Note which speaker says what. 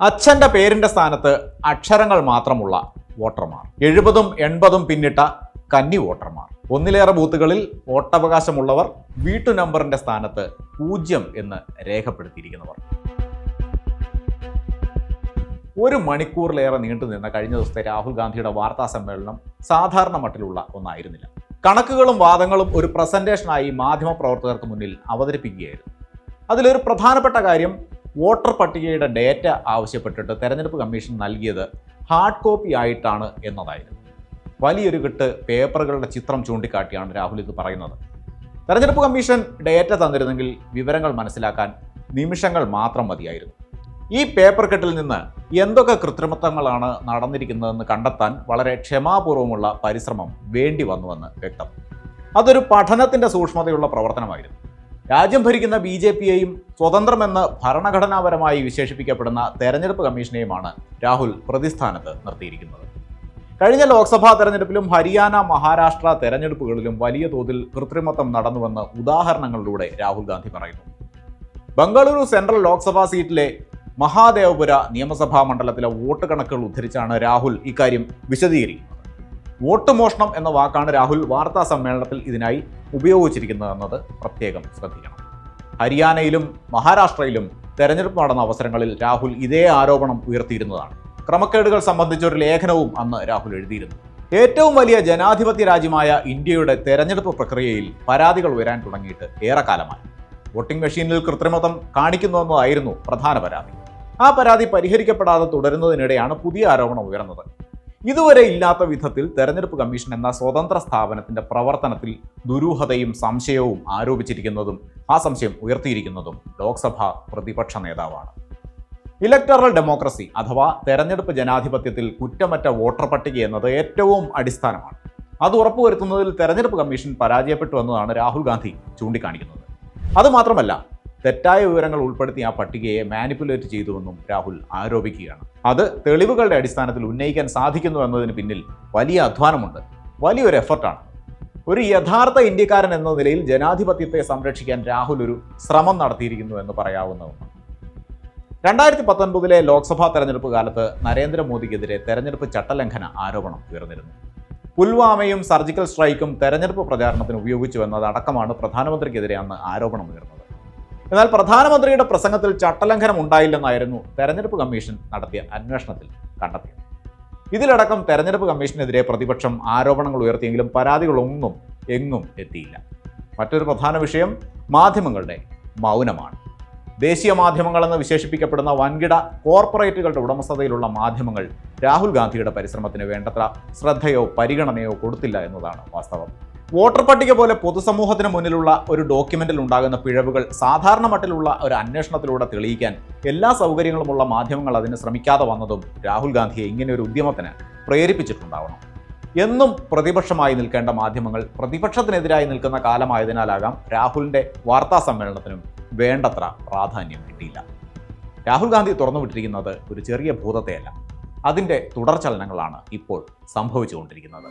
Speaker 1: അച്ഛന്റെ പേരിന്റെ സ്ഥാനത്ത് അക്ഷരങ്ങൾ മാത്രമുള്ള വോട്ടർമാർ. എഴുപതും എൺപതും പിന്നിട്ട കന്നി വോട്ടർമാർ. ഒന്നിലേറെ ബൂത്തുകളിൽ വോട്ടവകാശമുള്ളവർ വീട്ടു നമ്പറിന്റെ സ്ഥാനത്ത് പൂജ്യം എന്ന് രേഖപ്പെടുത്തിയിരിക്കുന്നവർ. ഒരു മണിക്കൂറിലേറെ നീണ്ടു നിന്ന കഴിഞ്ഞ ദിവസത്തെ രാഹുൽ ഗാന്ധിയുടെ വാർത്താ സമ്മേളനം സാധാരണ മട്ടിലുള്ള ഒന്നായിരുന്നില്ല. കണക്കുകളും വാദങ്ങളും ഒരു പ്രസന്റേഷനായി മാധ്യമപ്രവർത്തകർക്ക് മുന്നിൽ അവതരിപ്പിക്കുകയായിരുന്നു. അതിലൊരു പ്രധാനപ്പെട്ട കാര്യം വോട്ടർ പട്ടികയുടെ ഡേറ്റ ആവശ്യപ്പെട്ടിട്ട് തെരഞ്ഞെടുപ്പ് കമ്മീഷൻ നൽകിയത് ഹാർഡ് കോപ്പി ആയിട്ടാണ് എന്നതായിരുന്നു. വലിയൊരു കെട്ട് പേപ്പറുകളുടെ ചിത്രം ചൂണ്ടിക്കാട്ടിയാണ് രാഹുൽ ഇത് പറയുന്നത്. തെരഞ്ഞെടുപ്പ് കമ്മീഷൻ ഡേറ്റ തന്നിരുന്നെങ്കിൽ വിവരങ്ങൾ മനസ്സിലാക്കാൻ നിമിഷങ്ങൾ മാത്രം മതിയായിരുന്നു. ഈ പേപ്പർ കെട്ടിൽ നിന്ന് എന്തൊക്കെ കൃത്രിമത്വങ്ങളാണ് നടന്നിരിക്കുന്നതെന്ന് കണ്ടെത്താൻ വളരെ ക്ഷമാപൂർവമുള്ള പരിശ്രമം വേണ്ടി വന്നുവെന്ന് വ്യക്തം. അതൊരു പഠനത്തിന്റെ സൂക്ഷ്മതയുള്ള പ്രവർത്തനമായിരുന്നു. രാജ്യം ഭരിക്കുന്ന ബി ജെ പിയെയും സ്വതന്ത്രമെന്ന് ഭരണഘടനാപരമായി വിശേഷിപ്പിക്കപ്പെടുന്ന തെരഞ്ഞെടുപ്പ് കമ്മീഷനെയുമാണ് രാഹുൽ പ്രതിസ്ഥാനത്ത് നിർത്തിയിരിക്കുന്നത്. കഴിഞ്ഞ ലോക്സഭാ തെരഞ്ഞെടുപ്പിലും ഹരിയാന മഹാരാഷ്ട്ര തെരഞ്ഞെടുപ്പുകളിലും വലിയ തോതിൽ കൃത്രിമത്വം നടന്നുവെന്ന് ഉദാഹരണങ്ങളിലൂടെ രാഹുൽ ഗാന്ധി പറയുന്നു. ബംഗളൂരു സെൻട്രൽ ലോക്സഭാ സീറ്റിലെ മഹാദേവപുര നിയമസഭാ മണ്ഡലത്തിലെ വോട്ട് കണക്കുകൾ ഉദ്ധരിച്ചാണ് രാഹുൽ ഇക്കാര്യം വിശദീകരിക്കുന്നത്. വോട്ട് മോഷണം എന്ന വാക്കാണ് രാഹുൽ വാർത്താ സമ്മേളനത്തിൽ ഇതിനായി ഉപയോഗിച്ചിരിക്കുന്നതെന്നത് പ്രത്യേകം ശ്രദ്ധിക്കണം. ഹരിയാനയിലും മഹാരാഷ്ട്രയിലും തെരഞ്ഞെടുപ്പ് നടന്ന അവസരങ്ങളിൽ രാഹുൽ ഇതേ ആരോപണം ഉയർത്തിയിരുന്നതാണ്. ക്രമക്കേടുകൾ സംബന്ധിച്ച ഒരു ലേഖനവും അന്ന് രാഹുൽ എഴുതിയിരുന്നു. ഏറ്റവും വലിയ ജനാധിപത്യ രാജ്യമായ ഇന്ത്യയുടെ തെരഞ്ഞെടുപ്പ് പ്രക്രിയയിൽ പരാതികൾ ഉയരാൻ തുടങ്ങിയിട്ട് ഏറെക്കാലമായി. വോട്ടിംഗ് മെഷീനിൽ കൃത്രിമത്വം കാണിക്കുന്നുവെന്നതായിരുന്നു പ്രധാന പരാതി. ആ പരാതി പരിഹരിക്കപ്പെടാതെ തുടരുന്നതിനിടെയാണ് പുതിയ ആരോപണം ഉയർന്നത്. ഇതുവരെ ഇല്ലാത്ത വിധത്തിൽ തെരഞ്ഞെടുപ്പ് കമ്മീഷൻ എന്ന സ്വതന്ത്ര സ്ഥാപനത്തിന്റെ പ്രവർത്തനത്തിൽ ദുരൂഹതയും സംശയവും ആരോപിച്ചിരിക്കുന്നതും ആ സംശയം ഉയർത്തിയിരിക്കുന്നതും ലോക്സഭ പ്രതിപക്ഷ നേതാവാണ്. ഇലക്ടറൽ ഡെമോക്രസി അഥവാ തെരഞ്ഞെടുപ്പ് ജനാധിപത്യത്തിൽ കുറ്റമറ്റ വോട്ടർ പട്ടിക എന്നത് ഏറ്റവും അടിസ്ഥാനമാണ്. അത് ഉറപ്പുവരുത്തുന്നതിൽ തെരഞ്ഞെടുപ്പ് കമ്മീഷൻ പരാജയപ്പെട്ടു എന്നതാണ് രാഹുൽ ഗാന്ധി ചൂണ്ടിക്കാണിക്കുന്നത്. അതുമാത്രമല്ല തെറ്റായ വിവരങ്ങൾ ഉൾപ്പെടുത്തി ആ പട്ടികയെ മാനിപ്പുലേറ്റ് ചെയ്തുവെന്നും രാഹുൽ ആരോപിക്കുകയാണ്. അത് തെളിവുകളുടെ അടിസ്ഥാനത്തിൽ ഉന്നയിക്കാൻ സാധിക്കുന്നു എന്നതിന് പിന്നിൽ വലിയ അധ്വാനമുണ്ട്. വലിയൊരു എഫർട്ടാണ്. ഒരു യഥാർത്ഥ ഇന്ത്യക്കാരൻ എന്ന നിലയിൽ ജനാധിപത്യത്തെ സംരക്ഷിക്കാൻ രാഹുൽ ഒരു ശ്രമം നടത്തിയിരിക്കുന്നു എന്ന് പറയാവുന്ന രണ്ടായിരത്തി പത്തൊൻപതിലെ ലോക്സഭാ തെരഞ്ഞെടുപ്പ് കാലത്ത് നരേന്ദ്രമോദിക്കെതിരെ തെരഞ്ഞെടുപ്പ് ചട്ടലംഘന ആരോപണം ഉയർന്നിരുന്നു. പുൽവാമയും സർജിക്കൽ സ്ട്രൈക്കും തെരഞ്ഞെടുപ്പ് പ്രചാരണത്തിന് ഉപയോഗിച്ചു ഉപയോഗിച്ചുവെന്നതടക്കമാണ് പ്രധാനമന്ത്രിക്കെതിരെ അന്ന് ആരോപണം ഉയർന്നത്. എന്നാൽ പ്രധാനമന്ത്രിയുടെ പ്രസംഗത്തിൽ ചട്ടലംഘനം ഉണ്ടായില്ലെന്നായിരുന്നു തെരഞ്ഞെടുപ്പ് കമ്മീഷൻ നടത്തിയ അന്വേഷണത്തിൽ കണ്ടെത്തിയത്. ഇതിലടക്കം തെരഞ്ഞെടുപ്പ് കമ്മീഷനെതിരെ പ്രതിപക്ഷം ആരോപണങ്ങൾ ഉയർത്തിയെങ്കിലും പരാതികളൊന്നും എങ്ങും എത്തിയില്ല. മറ്റൊരു പ്രധാന വിഷയം മാധ്യമങ്ങളുടെ മൗനമാണ്. ദേശീയ മാധ്യമങ്ങളെന്ന് വിശേഷിപ്പിക്കപ്പെടുന്ന വൻകിട കോർപ്പറേറ്റുകളുടെ ഉടമസ്ഥതയിലുള്ള മാധ്യമങ്ങൾ രാഹുൽ ഗാന്ധിയുടെ പരിശ്രമത്തിന് വേണ്ടത്ര ശ്രദ്ധയോ പരിഗണനയോ കൊടുത്തില്ല എന്നതാണ് വാസ്തവം. വോട്ടർ പട്ടിക പോലെ പൊതുസമൂഹത്തിന് മുന്നിലുള്ള ഒരു ഡോക്യുമെന്റിൽ ഉണ്ടാകുന്ന പിഴവുകൾ സാധാരണ മട്ടിലുള്ള ഒരു അന്വേഷണത്തിലൂടെ തെളിയിക്കാൻ എല്ലാ സൗകര്യങ്ങളുമുള്ള മാധ്യമങ്ങൾ അതിന് ശ്രമിക്കാതെ വന്നതും രാഹുൽ ഗാന്ധിയെ ഇങ്ങനെ ഒരു ഉദ്യമത്തിന് പ്രേരിപ്പിച്ചിട്ടുണ്ടാവണം. എന്നും പ്രതിപക്ഷമായി നിൽക്കേണ്ട മാധ്യമങ്ങൾ പ്രതിപക്ഷത്തിനെതിരായി നിൽക്കുന്ന കാലമായതിനാലാകാം രാഹുലിന്റെ വാർത്താ സമ്മേളനത്തിനും വേണ്ടത്ര പ്രാധാന്യം കിട്ടിയില്ല. രാഹുൽ ഗാന്ധി തുറന്നുവിട്ടിരിക്കുന്നത് ഒരു ചെറിയ ഭൂതത്തെയല്ല. അതിന്റെ തുടർചലനങ്ങളാണ് ഇപ്പോൾ സംഭവിച്ചുകൊണ്ടിരിക്കുന്നത്.